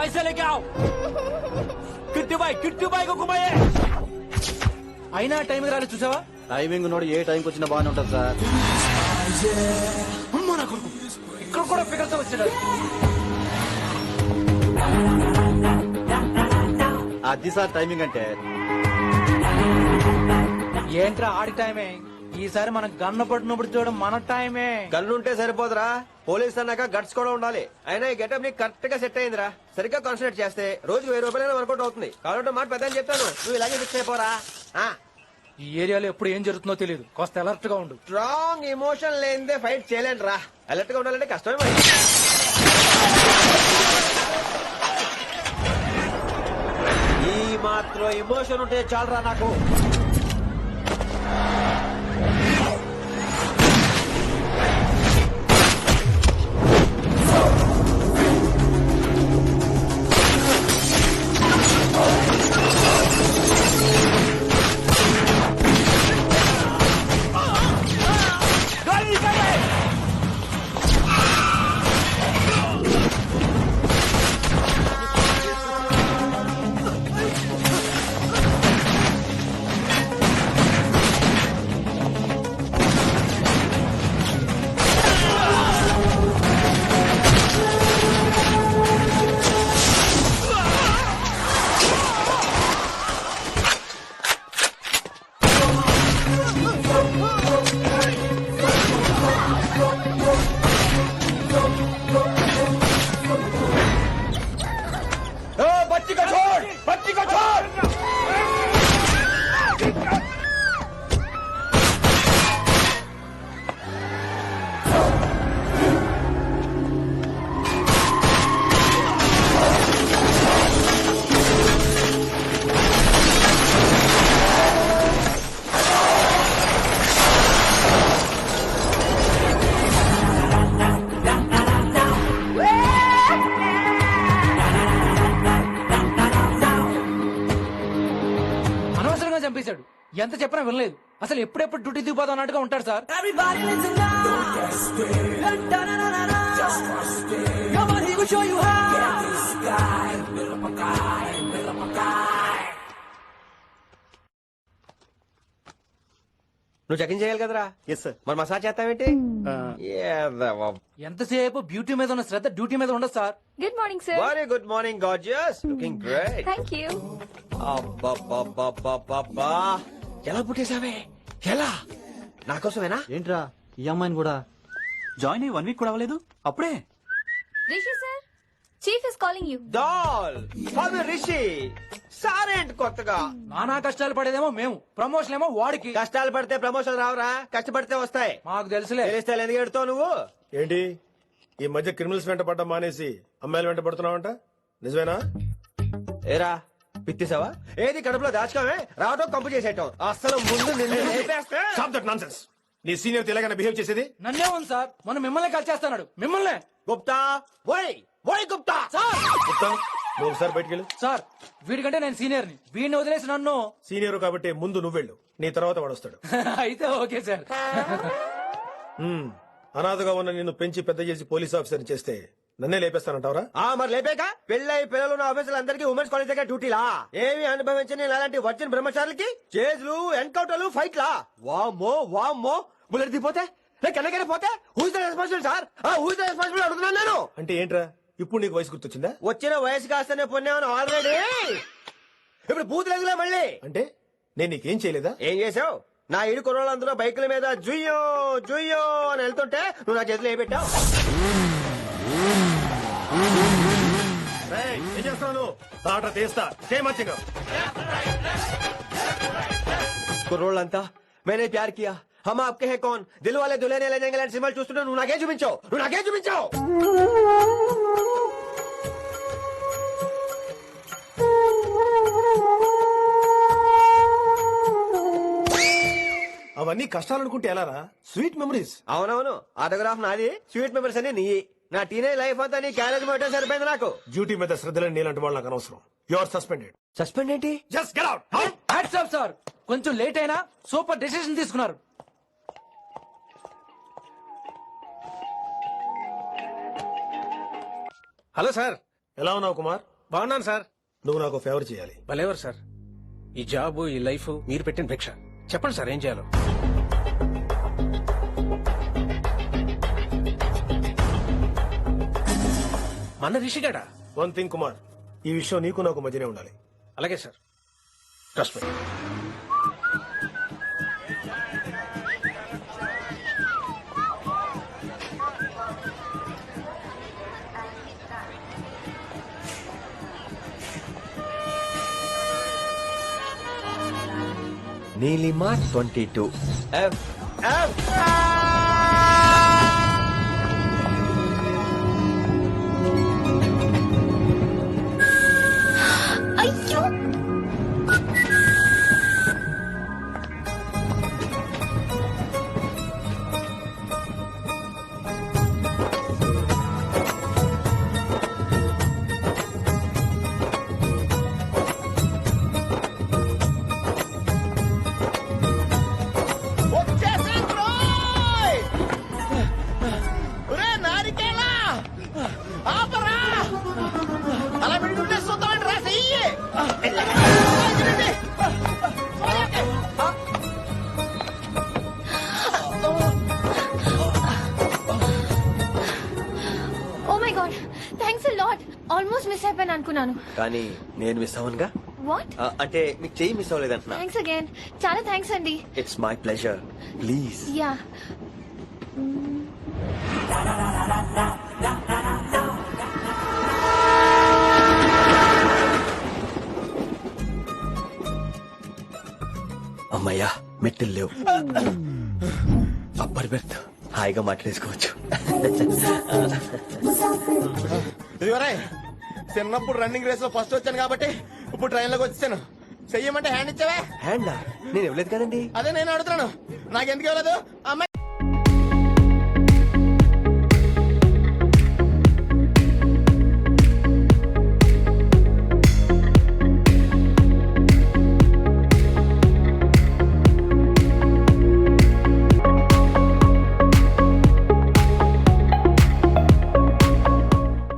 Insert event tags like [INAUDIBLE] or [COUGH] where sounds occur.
पैसे लेके आओ किट्टू भाई किट्टू भाई को घुमाइए అయినా టైం రాలేదు చూసావా టైమింగ్ నోడు ఏ టైంకి వచ్చినా బాగానే ఉంటుంది సార్ అమ్మో నా కొడుకు ఇక్కడ కూడా ఫిగర్ తో వచ్చాడు అది సార్ టైమింగ్ అంటే ఏంట్రా ఆడి టైమే ఈసారి మనం గన్న పట్టినప్పుడు చూడడం మన టైమే. గన్నుంటే సరిపోదురా. పోలీస్ అన్నాక గట్స్ కూడా ఉండాలి. అయినా ఈ గెటప్ నీకు కరెక్ట్గా సెట్ అయిందిరా. సరిగ్గా కాన్సన్ట్రేట్ చేస్తే రోజుకి వెయ్యి రూపాయలైనా వర్కౌట్ అవుతుంది. కాబట్టి మాట పెద్ద చెప్తాను. నువ్వు ఇలాగే ఫిక్స్ అయిపోరా. ఈ ఏరియాలో ఎప్పుడు ఏం జరుగుతుందో తెలియదు కాస్త అలర్ట్గా ఉండు. స్ట్రాంగ్ ఎమోషన్ లేనిదే ఫైట్ చేయలేను రా అలర్ట్గా ఉండాలంటే కష్టమే మరి. ఈ మాత్రం ఎమోషన్ ఉంటే చాలరా నాకు. చంపేశాడు. ఎంత చెప్పినా వినలేదు. అసలు ఎప్పుడెప్పుడు డ్యూటీ దిగిపోదాం అన్నట్టుగా ఉంటాడు సార్. నువ్వు చెకింగ్ చేయాలి కదరా? ఎస్ సార్ మరి మసాజ్ చేస్తావేంటి? ఏదవ్వ. ఎంతసేపు బ్యూటీ మీద ఉన్న శ్రద్ధ డ్యూటీ మీద ఉండదు sir good morning sir very good morning gorgeous looking great thank you అబ్బబ్బబ్బబ్బబ్బబ్బా. ఎలా పుట్టేశావే? ఎలా? నా కోసమేనా? ఏంట్రా ఈ అమ్మాయిని కూడా? జాయిన్ అయ్యి వన్ వీక్ కూడా అవ్వలేదు? అప్పుడే? Rishi sir chief is calling you doll father Rishi సారేంటి కొత్తగా? నానా కష్టాలు పడేదేమో మేము. ప్రమోషన్ ఏమో వాడికి. కష్టాలు పడితే ప్రమోషన్ రావురా? కష్టపడితే వస్తాయి. మాకు తెలుసులే. తెలిస్తే ఎందుకు ఎడుతావు నువ్వు? ఏంటి? ఈ మధ్య క్రిమినల్స్ వెంట పడ్డం మానేసి అమ్మాయిలు వెంట పడుతున్నావంట? నిజమేనా? ఏరా పిత్తిసావా? ఏది కడుపులో దాచుకోవే? రావటం కంపు చేసేయటం. అసలు ముందు నిన్ను లేపేస్తే స్టాప్ దట్ నాన్సెన్స్ నీ సీనియర్ తెలంగాణ బిహేవ్ చేసేది? నన్నే ఉంది సార్? మనం మిమ్మల్ని కాల్ చేస్తున్నాడు మిమ్మల్ని. గుప్తా ఓయ్ ఓయ్ గుప్తా! సార్! గుప్తా నువ్వు ఒకసారి బయటికి వెళ్ళు. సార్ వీడికంటే నేను సీనియర్ని వీడిని వదిలేసి నన్ను సీనియర్ కాబట్టి ముందు నువ్వు వెళ్ళు. నీ తర్వాత వాడు వస్తాడు. [LAUGHS] అయితే ఓకే సార్. హ్మ్. అనాథగా ఉన్న నిన్ను పెంచి పెద్ద చేసి పోలీస్ ఆఫీసర్ చేస్తే నన్నే లేపేస్తానంటావరా? ఆ మరి లేపాక? పెళ్ళై పిల్లలు ఉన్న ఆఫీసులు అందరికీ ఉమెన్స్ కాలేజ్ దగ్గర డ్యూటీలా? ఏమి అనుభవించని అలాంటి వర్జిన్ బ్రహ్మచారులకి చేజ్లు ఎన్కౌంటర్లు ఫైట్లా? వామ్మో వామ్మో. బుల్లెట్ దిగిపోతే? కనకనే పోతే? Who's the responsible sir who's the responsible అడుగుతున్నాను నేను. అంటే ఏంట్రా? ఇప్పుడు నీకు వయసు గుర్తొచ్చిందా? వచ్చిన వయసు కాస్తనే పొన్నామని ఆల్రెడీ ఇప్పుడు బూత్ లేదులే మళ్ళీ. అంటే నేను నీకేం చేయలేదా? ఏం చేసావు? నా ఇరు కుర్రోళ్ళందరూ బైకుల మీద జుయ్యో జుయ్యో అని వెళ్తుంటే నువ్వు నా చేతిలో ఏ పెట్టావు? రేయ్, ఏం తీస్తా. చేయమచ్చగా కుర్రోళ్ళంతా మేనే ప్యార్ కియా? ఆప్కే హే కౌన్? దిల్ వాలే దులేనే లే జాయేంగే లాంటి సినిమాలు చూస్తుంటే నువ్వు నాకే చూపించావు. నువ్వు నాకే చూపించావు. అవన్నీ కష్టాలు అనుకుంటే ఎలారా? Sweet memories. అవునవును. ఆటోగ్రాఫ్ నాది స్వీట్ మెమరీస్ అని నీ నా టీనేజ్ లైఫ్ అంతా నీ క్యారేజ్ మొట్టే సరిపోయింది నాకు. డ్యూటీ మీద శ్రద్ధలేని నీలాంటి వాళ్ళు నాకు అనవసరం. యు ఆర్ సస్పెండెడ్ సస్పెండ్ ఏంటి? Just get out hats off sir కొంచెం లేట్ అయినా సూపర్ డెసిషన్ తీసుకున్నారు. Hello sir. ఎలా ఉన్నావు కుమార్? బాగున్నాను సార్. నువ్వు నాకు ఫేవర్ చేయాలి. భలేవారు సార్. ఈ జాబ్ ఈ లైఫ్ మీరు పెట్టిన భిక్ష. చెప్పండి సార్ ఏం చేయాలో? మన రిషిగాడా? One thing Kumar. ఈ విషయం నీకు నాకు మధ్యనే ఉండాలి. అలాగే sir. Trust me Nilima twenty two అయ్యో ఓ my God thanks a lot almost miss అయిపోయాను అనుకున్నాను. కానీ నేను మిస్ అవ్వనుగా? వాట్ ఆ, అంటే మీకు చెయ్యి మిస్ అవ్వలేదంటున్నా. థ్యాంక్స్ అగైన్ చాలా థ్యాంక్స్ అండి. It's my pleasure please yeah అమ్మయ్యా మెట్టులు లేవు. అప్పర్ బెర్త్ హాయిగా మాట్లాడేసుకోవచ్చు. చిన్నప్పుడు రన్నింగ్ రేస్లో ఫస్ట్ వచ్చాను కాబట్టి ఇప్పుడు ట్రైన్లోకి వచ్చాను చెయ్యమంటే హ్యాండ్ ఇచ్చావే? హ్యాండా నేను ఇవ్వలేదు కదండి. అదే నేను అడుగుతున్నాను. నాకెందుకు ఇవ్వలేదు? అమ్మాయి